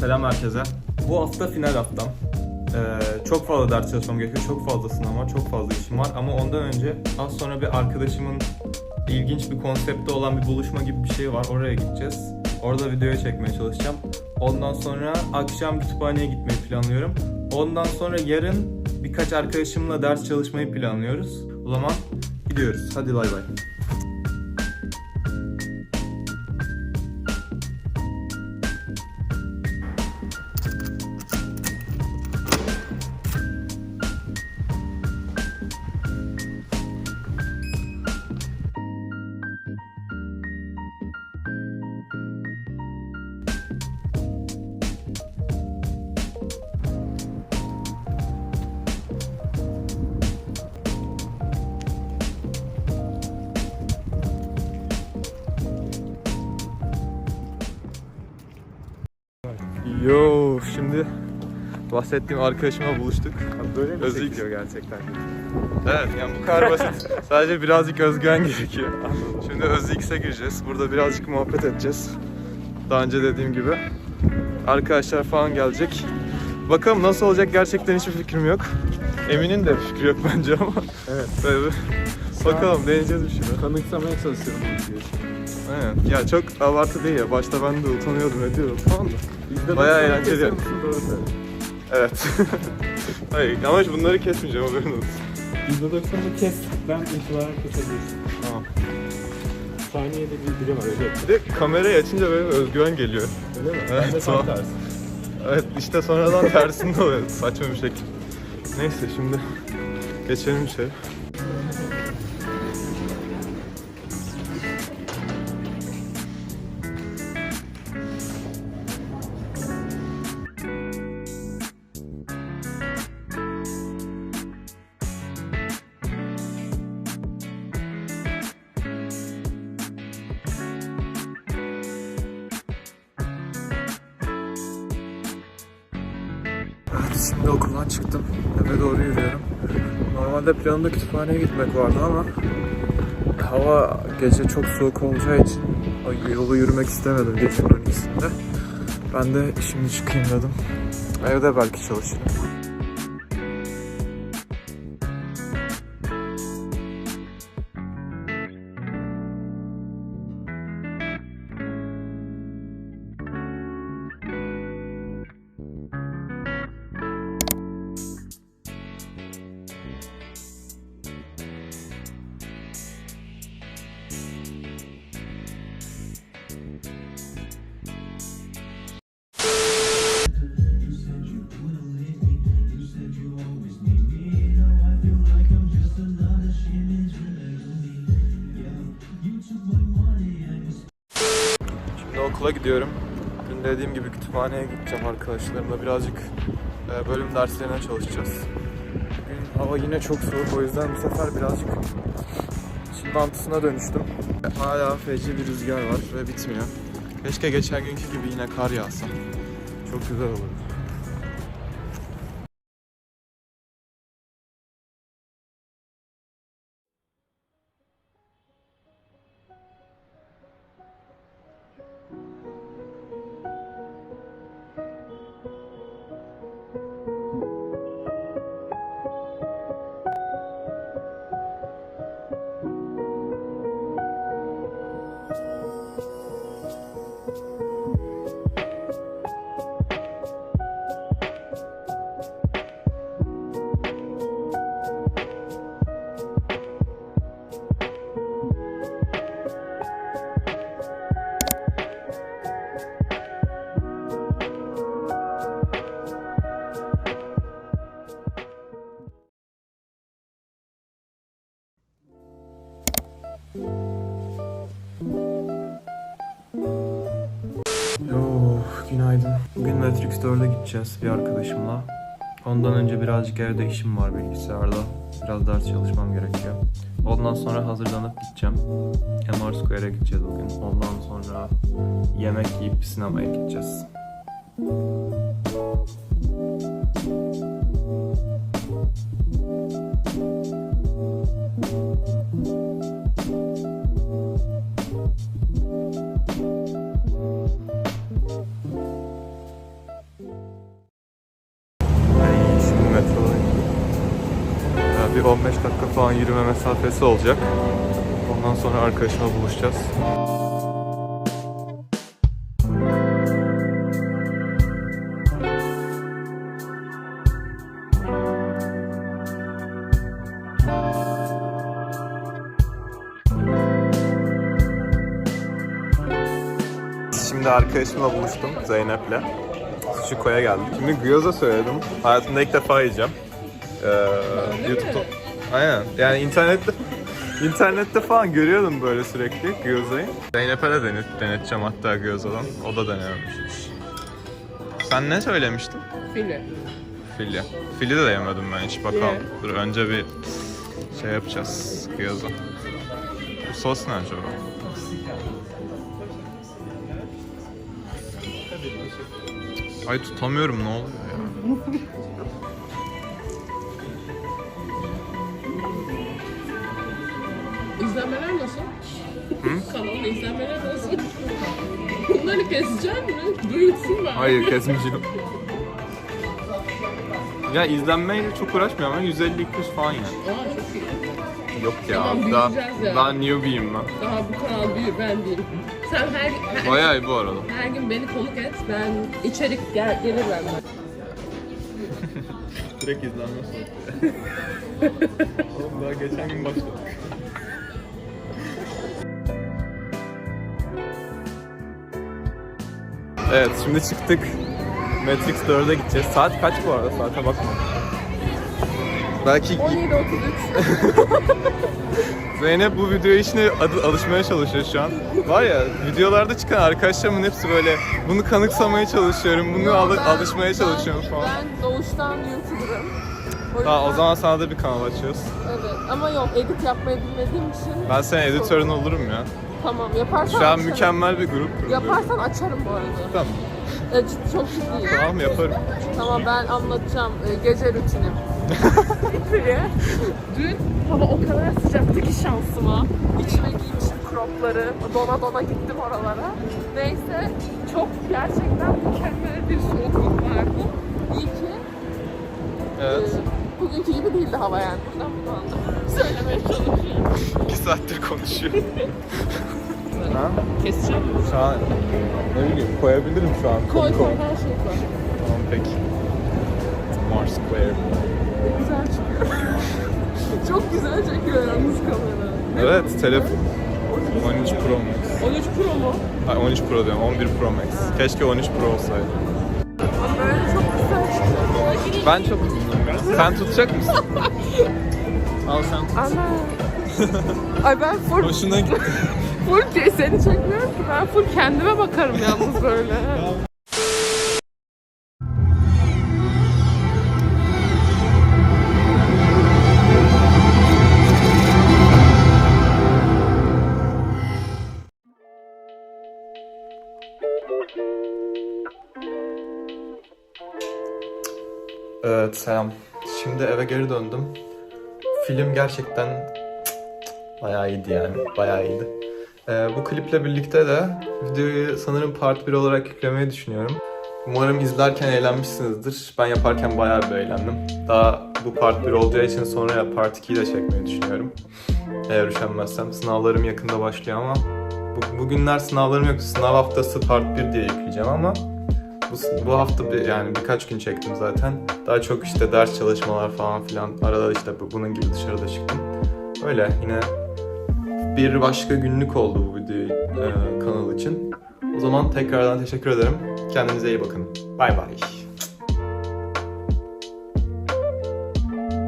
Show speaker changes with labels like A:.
A: selam herkese. Bu hafta final haftam. Ee, çok fazla ders çalışmam gerekiyor, çok fazla sınav var, çok fazla işim var. Ama ondan önce az sonra bir arkadaşımın ilginç bir konsepte olan bir buluşma gibi bir şey var. Oraya gideceğiz. Orada videoya çekmeye çalışacağım. Ondan sonra akşam kütüphaneye gitmeyi planlıyorum. Ondan sonra yarın birkaç arkadaşımla ders çalışmayı planlıyoruz. O zaman gidiyoruz. Hadi bay bay. Şimdi bahsettiğim arkadaşımla buluştuk.
B: Böyle mi
A: Özlük.
B: çekiliyor gerçekten?
A: Evet yani bu kadar basit. Sadece birazcık özgüven gerekiyor. Şimdi Özlük'e gireceğiz. Burada birazcık muhabbet edeceğiz. Daha önce dediğim gibi. Arkadaşlar falan gelecek. Bakalım nasıl olacak gerçekten hiçbir fikrim yok. Emin'in de fikri yok bence ama.
B: Evet.
A: Böyle Bakalım deneyeceğiz bir şeyler.
B: Kanıksamaya çalışıyorum.
A: Aynen. Ya çok abartı değil ya. Başta ben de utanıyordum ediyordum falan da.
B: Bizde
A: Bayağı eğlenceli.
B: keser misin? Doğru söyle.
A: Evet. Hayır ama bunları kesmeyeceğim haberin olsun.
B: %90'ı kes. Ben itibaren kesebilirsin.
A: Tamam.
B: Saniyede bir birim var öyle.
A: Bir de kamerayı açınca böyle özgüven geliyor.
B: Öyle mi?
A: Evet,
B: ben de
A: tamam.
B: tam tersi.
A: Evet işte sonradan tersinde oluyor saçma bir şekilde. Neyse şimdi geçelim şey. Şimdi okuldan çıktım. Eve doğru yürüyorum. Normalde planımda kütüphaneye gitmek vardı ama hava gece çok soğuk olacağı için yolu yürümek istemedim gecenin 12'sinde. Ben de şimdi çıkayım dedim. Evde belki çalışırım. Okula gidiyorum. Dün dediğim gibi kütüphaneye gideceğim arkadaşlarımla. Birazcık e, bölüm derslerine çalışacağız. Bugün hava yine çok soğuk o yüzden bu sefer birazcık çimantısına dönüştüm. Hala feci bir rüzgar var ve bitmiyor. Keşke geçen günkü gibi yine kar yağsa. Çok güzel olurdu. Yo, günaydın. Bugün Matrix 4'e gideceğiz bir arkadaşımla. Ondan önce birazcık evde işim var bilgisayarda. Biraz ders çalışmam gerekiyor. Ondan sonra hazırlanıp gideceğim. MR Square'e gideceğiz bugün. Ondan sonra yemek yiyip sinemaya gideceğiz. Falan yürüme mesafesi olacak. Ondan sonra arkadaşımla buluşacağız. Şimdi arkadaşımla buluştum Zeynep'le. Sushiko'ya geldik. Şimdi gyoza söyledim. Hayatımda ilk defa yiyeceğim. Ee, YouTube'da. Aynen. Yani internette internette falan görüyordum böyle sürekli gyozayı. Zeynep'e de denet, deneteceğim hatta gyozadan. O da denememiş hiç. Sen ne söylemiştin?
C: Fili.
A: Fili. Fili de yemedim ben hiç bakalım.
C: Ye.
A: Dur önce bir şey yapacağız gyoza. Bu sos ne acaba? Ay tutamıyorum ne oluyor ya?
C: İzlenmeler nasıl? Bunları keseceğim mi? Duyulsun ben.
A: Hayır kesmeyeceğim. Ya izlenmeyle çok uğraşmıyorum ama 150-200 falan yani.
C: Aa çok iyi.
A: Yok ya
C: Tamam,
A: daha,
C: büyüyeceğiz ya.
A: daha newbie'yim ben.
C: Daha bu kanal büyür ben değilim. Sen her, her,
A: Bayağı iyi bu arada.
C: her gün beni konuk et. Ben içerik gel, gelir benden.
A: Direkt izlenme Oğlum daha geçen gün başladık. Evet şimdi çıktık. Matrix 4'e gideceğiz. Saat kaç bu arada? Saate bakma. Belki
C: 17.33.
A: Zeynep bu video işine adı, alışmaya çalışıyor şu an. Var ya videolarda çıkan arkadaşlarımın hepsi böyle bunu kanıksamaya çalışıyorum, bunu
C: Ben-
A: alışmaya çalışıyorum
C: ben,
A: falan.
C: Ben doğuştan YouTuber'ım.
A: Ha, o
C: yüzden-
A: zaman sana da bir kanal açıyoruz.
C: Evet ama yok edit yapmayı bilmediğim için.
A: Ben senin editörün olurum ya.
C: Tamam yaparsan
A: Şu an
C: açarım.
A: mükemmel bir grup kuruyoruz.
C: Yaparsan açarım bu arada.
A: Tamam.
C: Evet, ciddi- çok ciddiyim.
A: Tamam yaparım.
C: Tamam ben anlatacağım e, gece rutinim. Dün hava o kadar sıcaktı ki şansıma. İçime giymişim cropları. Dona dona gittim oralara. Neyse çok gerçekten mükemmel bir soğukluk vardı. İyi ki
A: Evet.
C: e, bugünkü gibi değildi hava yani. Buradan bunu. Söylemeye çalışıyorum.
A: İki saattir konuşuyor. ha?
C: Keseceğim mi?
A: Şu an ne bileyim koyabilirim şu an.
C: Koy koy her şeyi koy.
A: Tamam peki. Mars Square.
C: Güzel çıkıyor. çok güzel çekiyor yalnız kamera.
A: Evet telefon. 13 Pro Max.
C: 13 Pro mu?
A: Ay 13 Pro diyorum 11 Pro Max. Keşke 13 Pro olsaydı.
C: Ama böyle çok güzel çıkıyor.
A: Ben çok uzunum. Sen tutacak mısın? Al sen tut.
C: Ana. Ay ben full,
A: Hoşuna gitti.
C: full seni çekmiyorum ki ben full kendime bakarım yalnız böyle.
A: Evet selam. Şimdi eve geri döndüm. Film gerçekten bayağı iyiydi yani. Bayağı iyiydi. Ee, bu kliple birlikte de videoyu sanırım part 1 olarak yüklemeyi düşünüyorum. Umarım izlerken eğlenmişsinizdir. Ben yaparken bayağı bir eğlendim. Daha bu part 1 olacağı için sonra part 2'yi de çekmeyi düşünüyorum. Eğer üşenmezsem. Sınavlarım yakında başlıyor ama bu, bugünler sınavlarım yok. Sınav haftası part 1 diye yükleyeceğim ama bu, bu hafta bir, yani birkaç gün çektim zaten. Daha çok işte ders çalışmalar falan filan. Arada işte bu- bunun gibi dışarıda çıktım. Öyle yine bir başka günlük oldu bu video e, kanal için. O zaman tekrardan teşekkür ederim. Kendinize iyi bakın. Bay bay.